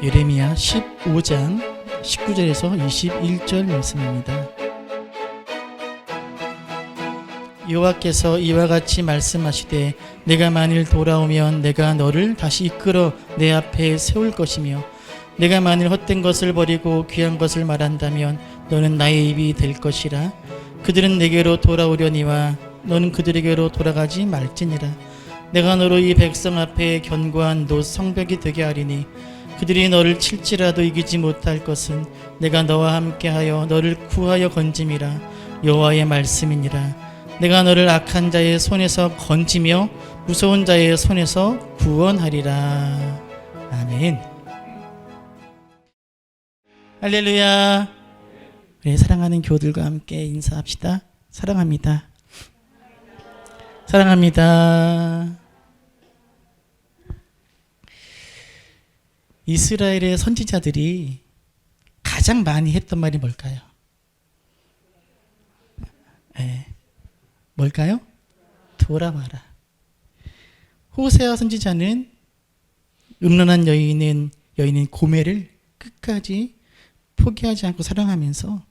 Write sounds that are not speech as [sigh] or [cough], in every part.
예레미야 15장 19절에서 21절 말씀입니다. 여호와께서 이와 같이 말씀하시되 내가 만일 돌아오면 내가 너를 다시 이끌어 내 앞에 세울 것이며 내가 만일 헛된 것을 버리고 귀한 것을 말한다면 너는 나의 입이 될 것이라 그들은 내게로 돌아오려니와 너는 그들에게로 돌아가지 말지니라 내가 너로 이 백성 앞에 견고한 노 성벽이 되게 하리니 그들이 너를 칠지라도 이기지 못할 것은 내가 너와 함께하여 너를 구하여 건짐이라. 여호와의 말씀이니라. 내가 너를 악한 자의 손에서 건지며 무서운 자의 손에서 구원하리라. 아멘. 할렐루야. 우리 사랑하는 교들과 함께 인사합시다. 사랑합니다. 사랑합니다 이스라엘의 선지자들이 가장 많이 했던 말이 뭘까요? 예. 뭘까요? 돌아와라. 호세아 선지자는 음란한 여인은 여인인 고멜을 끝까지 포기하지 않고 사랑하면서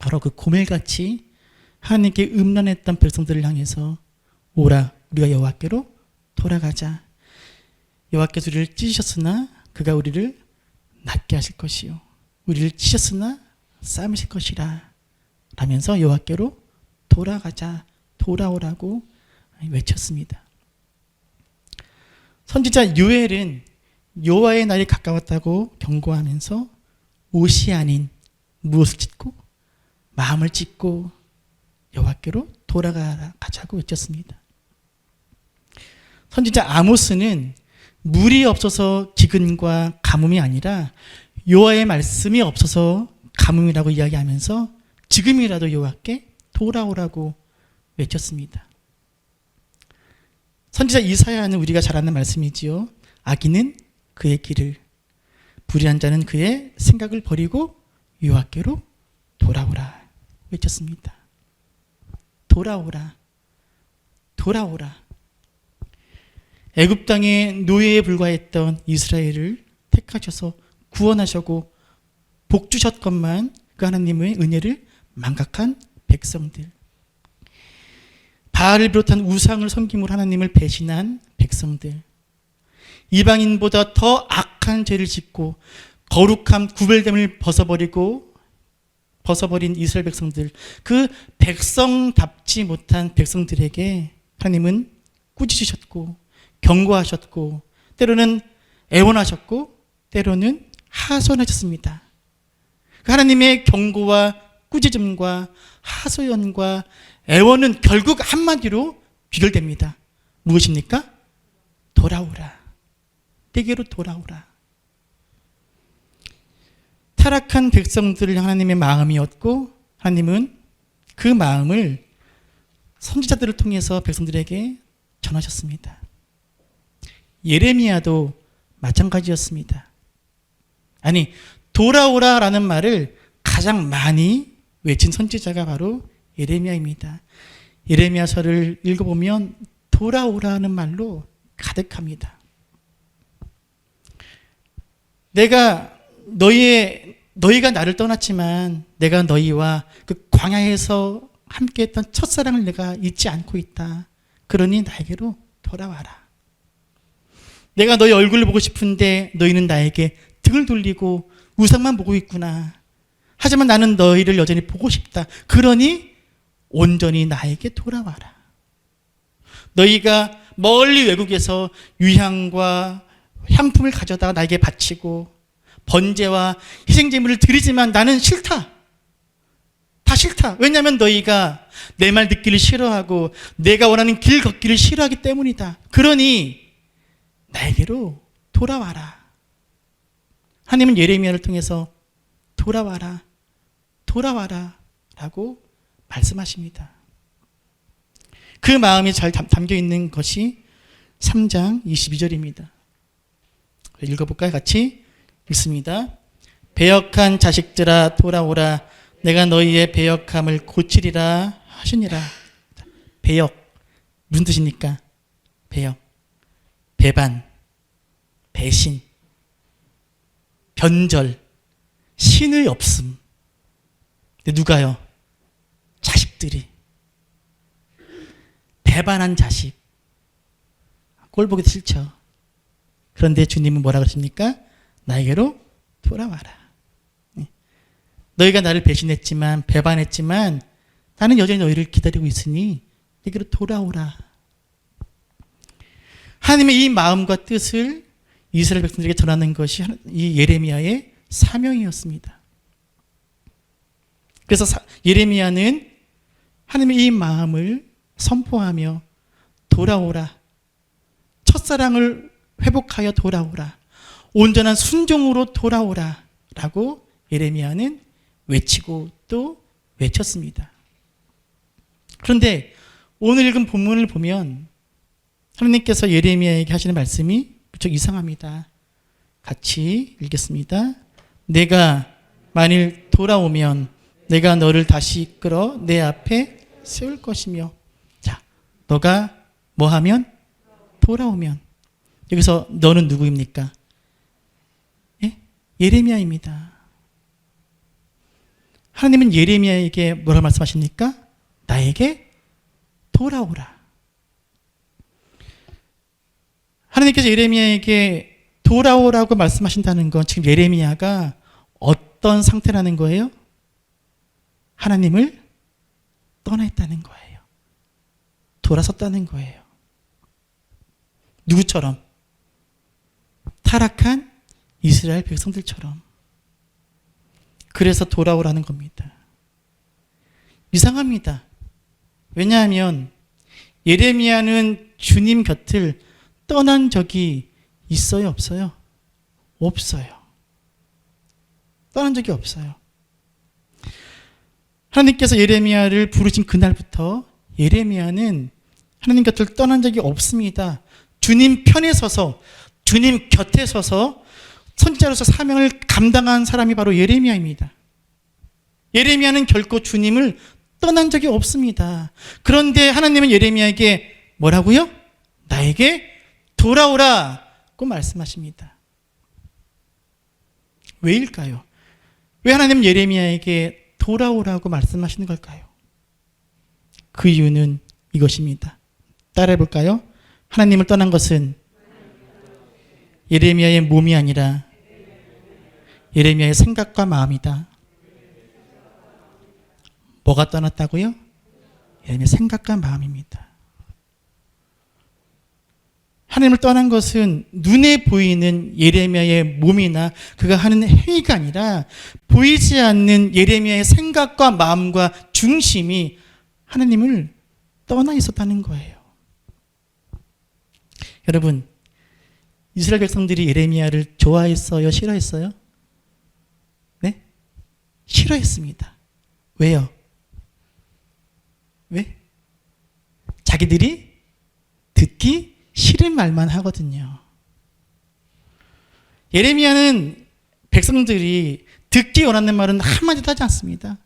바로 그 고멜같이 하나님께 음란했던 백성들을 향해서 오라 우리가 여호와께로 돌아가자. 여호와께서 우리를 찢으셨으나 그가 우리를 낫게 하실 것이요 우리를 찢으셨으나 삶으실 것이라 라면서 여호와께로 돌아가자 돌아오라고 외쳤습니다. 선지자 요엘은 여호와의 날이 가까웠다고 경고하면서 옷이 아닌 무엇을 찢고 마음을 찢고 여호와께로 돌아가자고 외쳤습니다. 선지자 아모스는 물이 없어서 기근과 가뭄이 아니라 여호와의 말씀이 없어서 가뭄이라고 이야기하면서 지금이라도 여호와께 돌아오라고 외쳤습니다. 선지자 이사야는 우리가 잘 아는 말씀이지요. 악인은 그의 길을 불의한 자는 그의 생각을 버리고 여호와께로 돌아오라 외쳤습니다. 돌아오라. 돌아오라. 애굽 땅의 노예에 불과했던 이스라엘을 택하셔서 구원하시고 복 주셨건만 그 하나님의 은혜를 망각한 백성들. 바알을 비롯한 우상을 섬김으로 하나님을 배신한 백성들. 이방인보다 더 악한 죄를 짓고 거룩함 구별됨을 벗어버리고 벗어버린 이스라엘 백성들. 그 백성답지 못한 백성들에게 하나님은 꾸짖으셨고 경고하셨고 때로는 애원하셨고 때로는 하소연하셨습니다. 그 하나님의 경고와 꾸짖음과 하소연과 애원은 결국 한마디로 귀결됩니다. 무엇입니까? 돌아오라. 내게로 돌아오라. 타락한 백성들을 하나님의 마음이었고 하나님은 그 마음을 선지자들을 통해서 백성들에게 전하셨습니다. 예레미야도 마찬가지였습니다. 아니, 돌아오라 라는 말을 가장 많이 외친 선지자가 바로 예레미야입니다. 예레미야서를 읽어보면 돌아오라는 말로 가득합니다. 내가 너희의 너희가 나를 떠났지만 내가 너희와 그 광야에서 함께했던 첫사랑을 내가 잊지 않고 있다. 그러니 나에게로 돌아와라. 내가 너희 얼굴을 보고 싶은데 너희는 나에게 등을 돌리고 우상만 보고 있구나. 하지만 나는 너희를 여전히 보고 싶다. 그러니 온전히 나에게 돌아와라. 너희가 멀리 외국에서 유향과 향품을 가져다가 나에게 바치고 번제와 희생제물을 드리지만 나는 싫다. 다 싫다. 왜냐하면 너희가 내 말 듣기를 싫어하고 내가 원하는 길 걷기를 싫어하기 때문이다. 그러니 나에게로 돌아와라. 하나님은 예레미야를 통해서 돌아와라. 돌아와라. 라고 말씀하십니다. 그 마음이 잘 담겨 있는 것이 3장 22절입니다. 읽어볼까요? 같이 읽습니다. 배역한 자식들아 돌아오라 내가 너희의 배역함을 고치리라 하시니라. 배역 무슨 뜻입니까? 배역 배반 배신 변절, 신의 없음. 근데 누가요? 자식들이. 배반한 자식. 꼴 보기 싫죠. 그런데 주님은 뭐라 그러십니까? 나에게로 돌아와라. 네. 너희가 나를 배신했지만, 배반했지만, 나는 여전히 너희를 기다리고 있으니, 내게로 돌아오라. 하나님의 이 마음과 뜻을 이스라엘 백성들에게 전하는 것이 이 예레미야의 사명이었습니다. 그래서 사- 예레미야는 하나님의 이 마음을 선포하며 돌아오라. 첫사랑을 회복하여 돌아오라. 온전한 순종으로 돌아오라. 라고 예레미야는 외치고 또 외쳤습니다. 그런데 오늘 읽은 본문을 보면 하나님께서 예레미야에게 하시는 말씀이 무척 이상합니다. 같이 읽겠습니다. 내가 만일 돌아오면 내가 너를 다시 이끌어 내 앞에 세울 것이며 자, 너가 뭐 하면 돌아오면 여기서 너는 누구입니까? 예? 예레미야입니다. 하나님은 예레미야에게 뭐라 말씀하십니까? 나에게 돌아오라. 하나님께서 예레미야에게 돌아오라고 말씀하신다는 건 지금 예레미야가 어떤 상태라는 거예요? 하나님을 떠나 있다는 거예요. 돌아섰다는 거예요. 누구처럼? 타락한 이스라엘 백성들처럼. 그래서 돌아오라는 겁니다. 이상합니다. 왜냐하면 예레미야는 주님 곁을 떠난 적이 있어요, 없어요? 없어요. 떠난 적이 없어요. 하나님께서 예레미야를 부르신 그날부터 예레미야는 하나님 곁을 떠난 적이 없습니다. 주님 편에 서서 주님 곁에 서서 선지자로서 사명을 감당한 사람이 바로 예레미야입니다. 예레미야는 결코 주님을 떠난 적이 없습니다. 그런데 하나님은 예레미야에게 뭐라고요? 나에게 돌아오라고 말씀하십니다. 왜일까요? 왜 하나님 예레미야에게 돌아오라고 말씀하시는 걸까요? 그 이유는 이것입니다. 따라해 볼까요? 하나님을 떠난 것은 예레미야의 몸이 아니라 예레미야의 생각과 마음이다. 뭐가 떠났다고요? 예레미야 생각과 마음입니다. 하나님을 떠난 것은 눈에 보이는 예레미야의 몸이나 그가 하는 행위가 아니라 보이지 않는 예레미야의 생각과 마음과 중심이 하나님을 떠나 있었다는 거예요. 여러분, 이스라엘 백성들이 예레미야를 좋아했어요? 싫어했어요? 네? 싫어했습니다. 왜요? 왜? 자기들이 듣기 싫은 말만 하거든요. 예레미야는 백성들이 듣기 원하는 말은 한마디도 하지 않습니다.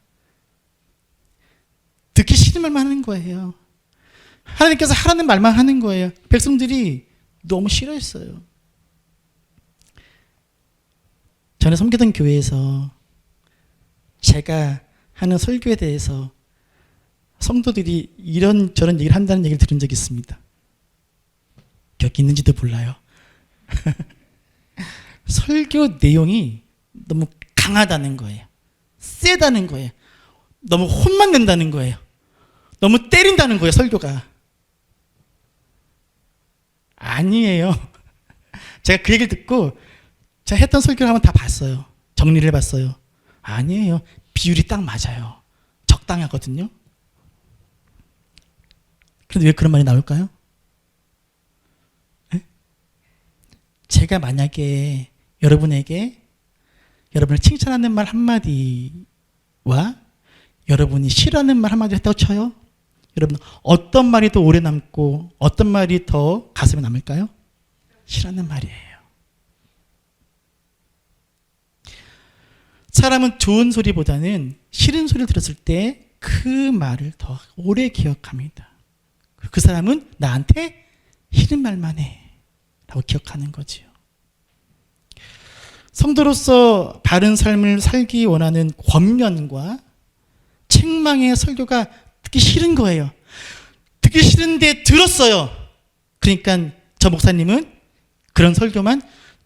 듣기 싫은 말만 하는 거예요. 하나님께서 하라는 말만 하는 거예요. 백성들이 너무 싫어했어요. 전에 섬기던 교회에서 제가 하는 설교에 대해서 성도들이 이런 저런 얘기를 한다는 얘기를 들은 적이 있습니다. 있는지도 몰라요. [laughs] 설교 내용이 너무 강하다는 거예요. 세다는 거예요. 너무 혼만 낸다는 거예요. 너무 때린다는 거예요, 설교가. 아니에요. [laughs] 제가 그 얘기를 듣고 제가 했던 설교를 한번 다 봤어요. 정리를 해봤어요. 아니에요. 비율이 딱 맞아요. 적당하거든요. 그런데 왜 그런 말이 나올까요? 제가 만약에 여러분에게 여러분을 칭찬하는 말 한마디와 여러분이 싫어하는 말 한마디 했다고 쳐요. 여러분 어떤 말이 더 오래 남고 어떤 말이 더 가슴에 남을까요? 싫어하는 말이에요. 사람은 좋은 소리보다는 싫은 소리를 들었을 때 그 말을 더 오래 기억합니다. 그 사람은 나한테 싫은 말만 해. 라고 기억하는 거지요. 성도로서 바른 삶을 살기 원하는 권면과 책망의 설교가 듣기 싫은 거예요. 듣기 싫은데 들었어요. 그러니까 저 목사님은 그런 설교만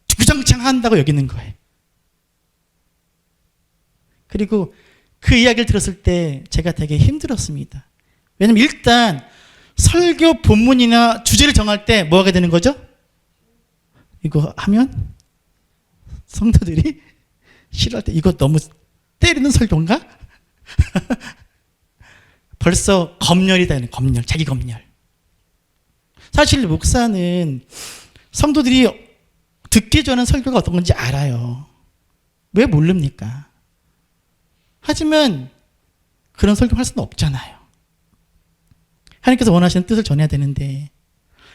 주구장창 한다고 여기는 거예요. 그리고 그 이야기를 들었을 때 제가 되게 힘들었습니다. 왜냐면 일단 설교 본문이나 주제를 정할 때 뭐 하게 되는 거죠? 이거 하면 성도들이 싫어할 때 이거 너무 때리는 설교인가? [laughs] 벌써 검열이다, 이는 검열, 자기 검열. 사실 목사는 성도들이 듣기 전에 설교가 어떤 건지 알아요. 왜 모릅니까? 하지만 그런 설교 할 수는 없잖아요. 하나님께서 원하시는 뜻을 전해야 되는데.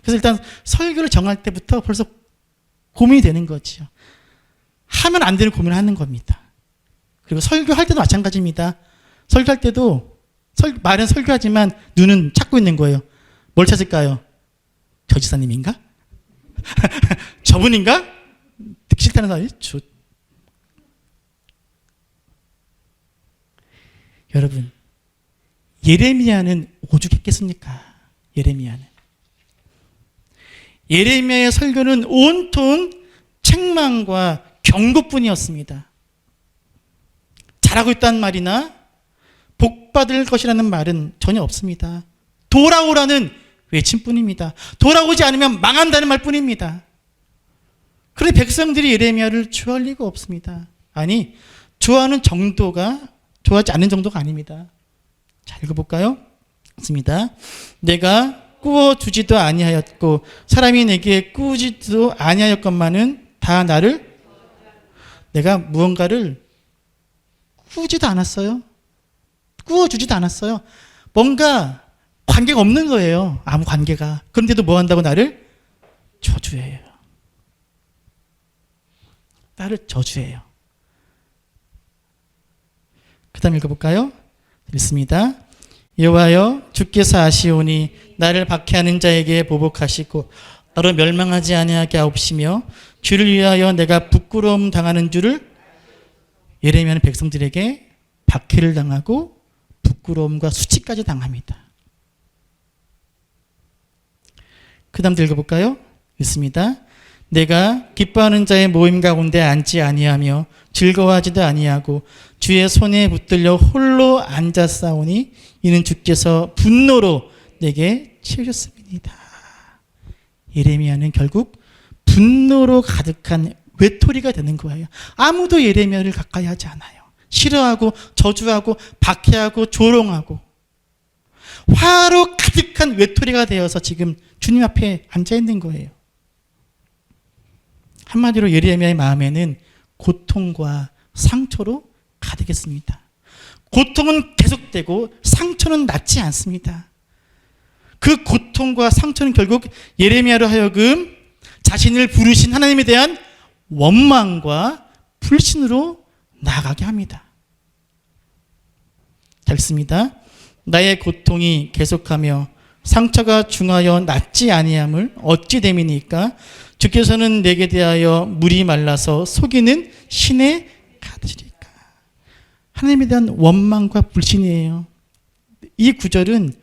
그래서 일단 설교를 정할 때부터 벌써 고민이 되는 거지요. 하면 안 되는 고민을 하는 겁니다. 그리고 설교할 때도 마찬가지입니다. 설교할 때도 설, 말은 설교하지만 눈은 찾고 있는 거예요. 뭘 찾을까요? 저 지사님인가? [laughs] 저분인가? 싫다는 사람이 저... 여러분 예레미야는 오죽했겠습니까? 예레미야는 예레미야의 설교는 온통 책망과 경고뿐이었습니다. 잘하고 있다는 말이나 복받을 것이라는 말은 전혀 없습니다. 돌아오라는 외침뿐입니다. 돌아오지 않으면 망한다는 말뿐입니다. 그런데 백성들이 예레미야를 좋아할 리가 없습니다. 아니, 좋아하는 정도가 좋아하지 않는 정도가 아닙니다. 자, 읽어볼까요? 있습니다. 내가 꾸어 주지도 아니하였고 사람이 내게 꾸지도 아니하였건만은 다 나를 내가 무언가를 꾸지도 않았어요. 꾸어 주지도 않았어요. 뭔가 관계가 없는 거예요. 아무 관계가. 그런데도 뭐 한다고 나를 저주해요. 나를 저주해요. 그 다음 읽어볼까요? 읽습니다. 여호와여 주께서 아시오니 나를 박해하는 자에게 보복하시고 나로 멸망하지 아니하게 하옵시며 주를 위하여 내가 부끄러움 당하는 줄을 예레미야는 백성들에게 박해를 당하고 부끄러움과 수치까지 당합니다. 그 다음 읽어볼까요? 있습니다. 내가 기뻐하는 자의 모임 가운데 앉지 아니하며 즐거워하지도 아니하고 주의 손에 붙들려 홀로 싸우니 이는 주께서 분노로 내게 치우셨습니다. 예레미야는 결국 분노로 가득한 외톨이가 되는 거예요. 아무도 예레미야를 가까이 하지 않아요. 싫어하고 저주하고 박해하고 조롱하고 화로 가득한 외톨이가 되어서 지금 주님 앞에 앉아 있는 거예요. 한마디로 예레미야의 마음에는 고통과 상처로 가득했습니다. 고통은 계속되고 상처는 낫지 않습니다. 그 고통과 상처는 결국 예레미야로 하여금 자신을 부르신 하나님에 대한 원망과 불신으로 나아가게 합니다. 잘 읽습니다. 나의 고통이 계속하며 상처가 중하여 낫지 아니함을 어찌 됨이니까 주께서는 내게 대하여 물이 말라서 속이는 신에 가두리까 하나님에 대한 원망과 불신이에요. 이 구절은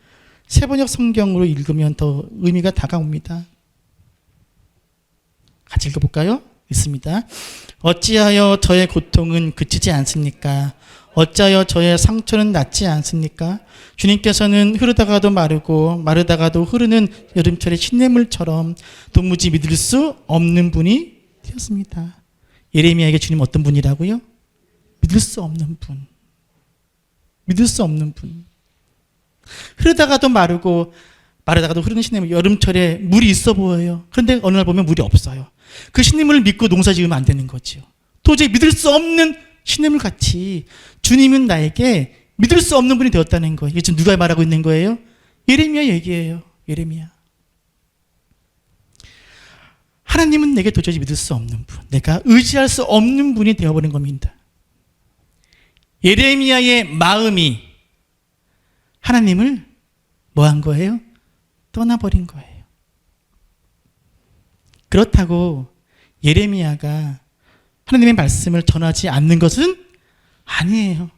세번역 성경으로 읽으면 더 의미가 다가옵니다. 같이 읽어볼까요? 있습니다. 어찌하여 저의 고통은 그치지 않습니까? 어찌하여 저의 상처는 낫지 않습니까? 주님께서는 흐르다가도 마르고 마르다가도 흐르는 여름철의 신냇물처럼 도무지 믿을 수 없는 분이 되었습니다. 예레미야에게 주님 어떤 분이라고요? 믿을 수 없는 분. 믿을 수 없는 분. 흐르다가도 마르고 마르다가도 흐르는 신냇물 여름철에 물이 있어 보여요. 그런데 어느 날 보면 물이 없어요. 그 신임을 믿고 농사 지으면 안 되는 거죠. 도저히 믿을 수 없는 신임을 같이 주님은 나에게 믿을 수 없는 분이 되었다는 거예요. 이게 지금 누가 말하고 있는 거예요? 예레미야 얘기예요. 예레미야. 하나님은 내게 도저히 믿을 수 없는 분, 내가 의지할 수 없는 분이 되어버린 겁니다. 예레미야의 마음이 하나님을 뭐 한 거예요? 떠나버린 거예요. 그렇다고 예레미야가 하나님의 말씀을 전하지 않는 것은 아니에요.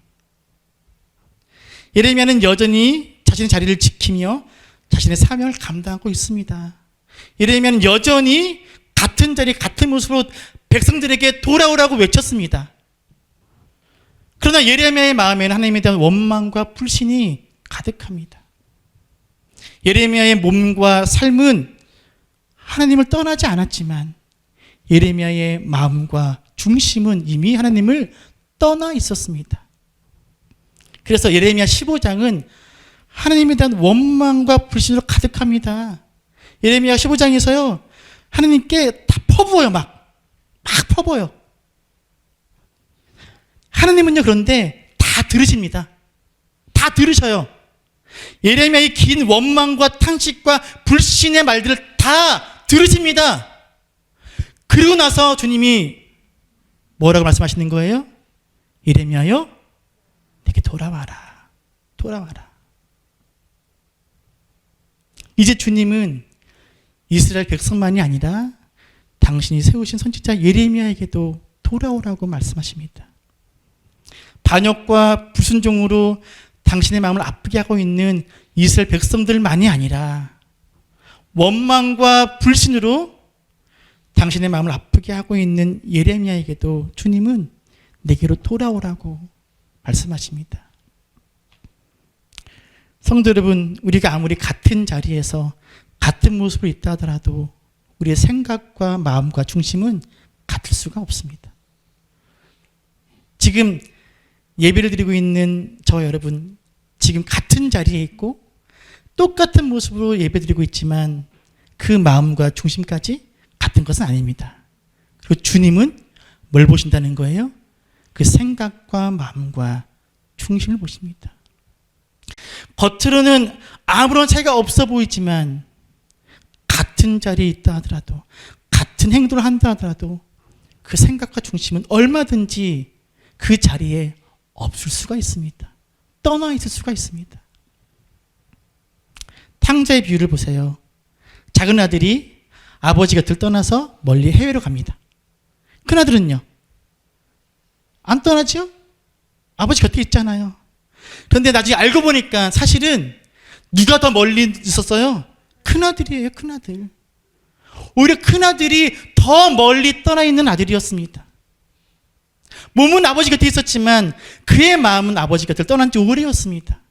예레미야는 여전히 자신의 자리를 지키며 자신의 사명을 감당하고 있습니다. 예레미야는 여전히 같은 자리, 같은 모습으로 백성들에게 돌아오라고 외쳤습니다. 그러나 예레미야의 마음에는 하나님에 대한 원망과 불신이 가득합니다. 예레미야의 몸과 삶은 하나님을 떠나지 않았지만 예레미야의 마음과 중심은 이미 하나님을 떠나 있었습니다. 그래서 예레미야 15장은 하나님에 대한 원망과 불신으로 가득합니다. 예레미야 15장에서요. 하나님께 다 퍼부어요, 막. 막 퍼부어요. 하나님은요, 그런데 다 들으십니다. 다 들으셔요. 예레미야의 긴 원망과 탄식과 불신의 말들을 다 들으십니다. 그리고 나서 주님이 뭐라고 말씀하시는 거예요? 예레미야요, 내게 돌아와라. 돌아와라. 이제 주님은 이스라엘 백성만이 아니라 당신이 세우신 선지자 예레미야에게도 돌아오라고 말씀하십니다. 반역과 불순종으로 당신의 마음을 아프게 하고 있는 이스라엘 백성들만이 아니라 원망과 불신으로 당신의 마음을 아프게 하고 있는 예레미야에게도 주님은 내게로 돌아오라고 말씀하십니다. 성도 여러분, 우리가 아무리 같은 자리에서 같은 모습으로 있다 하더라도 우리의 생각과 마음과 중심은 같을 수가 없습니다. 지금 예배를 드리고 있는 저 여러분, 지금 같은 자리에 있고 똑같은 모습으로 예배 드리고 있지만 그 마음과 중심까지 같은 것은 아닙니다. 그리고 주님은 뭘 보신다는 거예요? 그 생각과 마음과 중심을 보십니다. 겉으로는 아무런 차이가 없어 보이지만 같은 자리에 있다 하더라도 같은 행동을 한다 하더라도 그 생각과 중심은 얼마든지 그 자리에 없을 수가 있습니다. 떠나 있을 수가 있습니다. 탕자의 비유를 보세요. 작은 아들이 아버지 곁을 떠나서 멀리 해외로 갑니다. 큰 아들은요? 안 떠나죠? 아버지 곁에 있잖아요. 그런데 나중에 알고 보니까 사실은 누가 더 멀리 있었어요? 큰 아들이에요, 큰 아들. 오히려 큰 아들이 더 멀리 떠나 있는 아들이었습니다. 몸은 아버지 곁에 있었지만 그의 마음은 아버지 곁을 떠난 지 오래였습니다.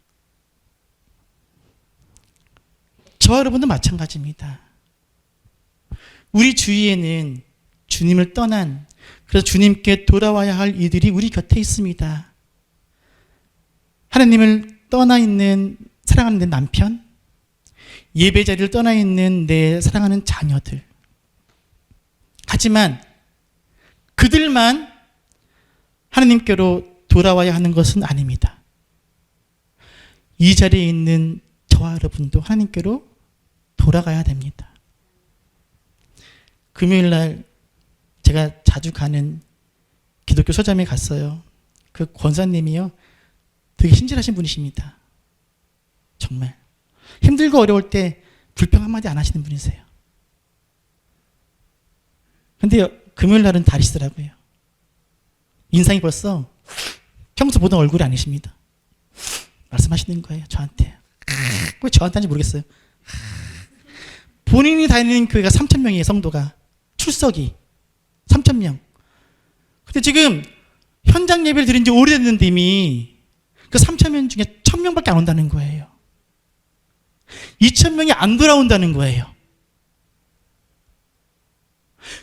저와 여러분도 마찬가지입니다. 우리 주위에는 주님을 떠난 그래서 주님께 돌아와야 할 이들이 우리 곁에 있습니다. 하나님을 떠나 있는 사랑하는 내 남편, 예배 자리를 떠나 있는 내 사랑하는 자녀들. 하지만 그들만 하나님께로 돌아와야 하는 것은 아닙니다. 이 자리에 있는 저와 여러분도 하나님께로 돌아가야 됩니다. 금요일 날 제가 자주 가는 기독교 서점에 갔어요. 그 권사님이요. 되게 친절하신 분이십니다. 정말. 힘들고 어려울 때 불평 한마디 안 하시는 분이세요. 근데 금요일 날은 다르시더라고요. 인상이 벌써 평소 보던 얼굴이 아니십니다. 말씀하시는 거예요, 저한테. 왜 저한테 하는지 모르겠어요. 본인이 다니는 교회가 3천 명이에요, 성도가. 출석이 3천 명. 근데 지금 현장 예배를 드린 지 오래됐는데 이미 그 3천 명 중에 1천 명밖에 안 온다는 거예요. 2천 명이 안 돌아온다는 거예요.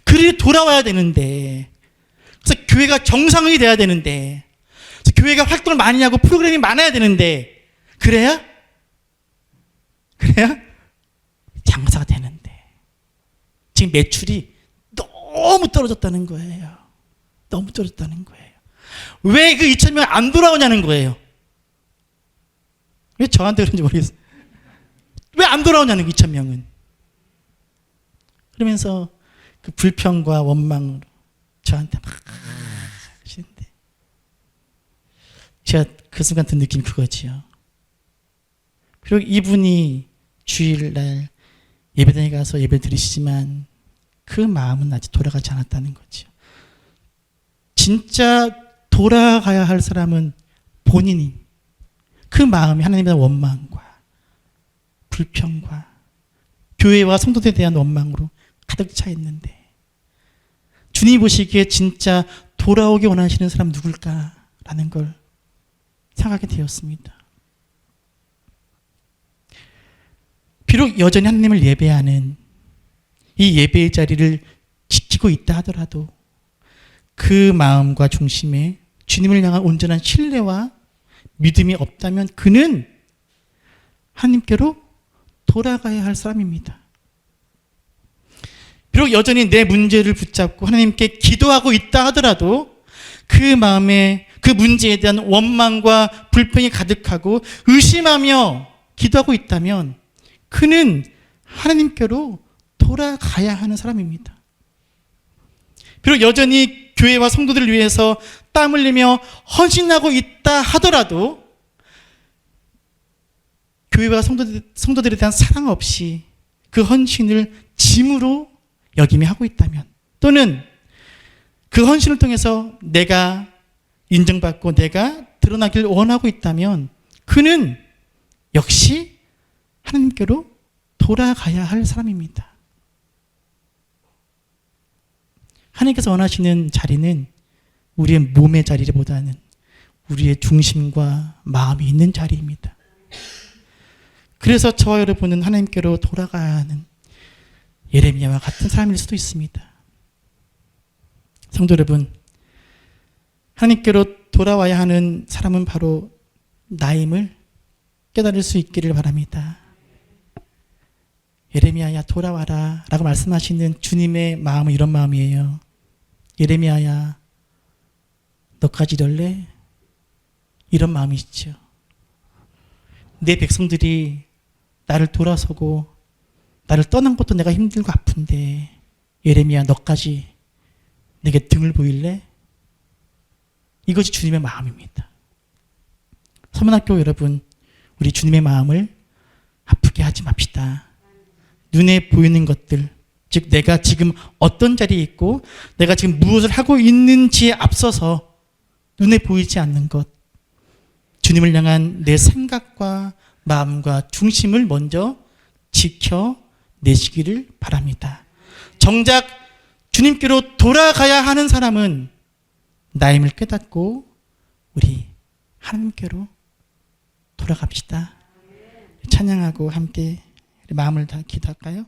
그리 돌아와야 되는데, 교회가 정상이 돼야 되는데, 교회가 활동을 많이 하고 프로그램이 많아야 되는데, 그래야? 그래야? 장사가 되는데. 지금 매출이 너무 떨어졌다는 거예요. 너무 떨어졌다는 거예요. 왜 그 2천 명 안 돌아오냐는 거예요. 왜 저한테 그런지 모르겠어요. 왜 안 돌아오냐는 거 2천 명은. 그러면서 그 불평과 원망으로 저한테 막 하시는데 제가 그 순간 든 느낌이 그거지요. 그리고 이분이 주일날 예배당에 가서 예배 드리시지만 그 마음은 아직 돌아가지 않았다는 거죠. 진짜 돌아가야 할 사람은 본인이 그 마음이 하나님에 대한 원망과 불평과 교회와 성도들에 대한 원망으로 가득 차 있는데 주님 보시기에 진짜 돌아오기 원하시는 사람 누굴까라는 걸 생각하게 되었습니다. 비록 여전히 하나님을 예배하는 이 예배의 자리를 지키고 있다 하더라도 그 마음과 중심에 주님을 향한 온전한 신뢰와 믿음이 없다면 그는 하나님께로 돌아가야 할 사람입니다. 비록 여전히 내 문제를 붙잡고 하나님께 기도하고 있다 하더라도 그 마음에 그 문제에 대한 원망과 불평이 가득하고 의심하며 기도하고 있다면 그는 하나님께로 돌아가야 하는 사람입니다. 비록 여전히 교회와 성도들을 위해서 땀 흘리며 헌신하고 있다 하더라도 교회와 성도들, 성도들에 대한 사랑 없이 그 헌신을 짐으로 여김에 하고 있다면 또는 그 헌신을 통해서 내가 인정받고 내가 드러나길 원하고 있다면 그는 역시 하나님께로 돌아가야 할 사람입니다. 하나님께서 원하시는 자리는 우리의 몸의 자리보다는 우리의 중심과 마음이 있는 자리입니다. 그래서 저와 여러분은 하나님께로 돌아가야 하는 예레미야와 같은 사람일 수도 있습니다. 성도 여러분, 하나님께로 돌아와야 하는 사람은 바로 나임을 깨달을 수 있기를 바랍니다. 예레미야야 돌아와라 라고 말씀하시는 주님의 마음은 이런 마음이에요. 예레미야야 너까지 이럴래? 이런 마음이 있죠. 내 백성들이 나를 돌아서고 나를 떠난 것도 내가 힘들고 아픈데 예레미야 너까지 내게 등을 보일래? 이것이 주님의 마음입니다. 서문학교 여러분, 우리 주님의 마음을 아프게 하지 맙시다. 눈에 보이는 것들, 즉 내가 지금 어떤 자리에 있고 내가 지금 무엇을 하고 있는지에 앞서서 눈에 보이지 않는 것, 주님을 향한 내 생각과 마음과 중심을 먼저 지켜 내시기를 바랍니다. 정작 주님께로 돌아가야 하는 사람은 나임을 깨닫고 우리 하나님께로 돌아갑시다. 찬양하고 함께 마음을 다 기도할까요?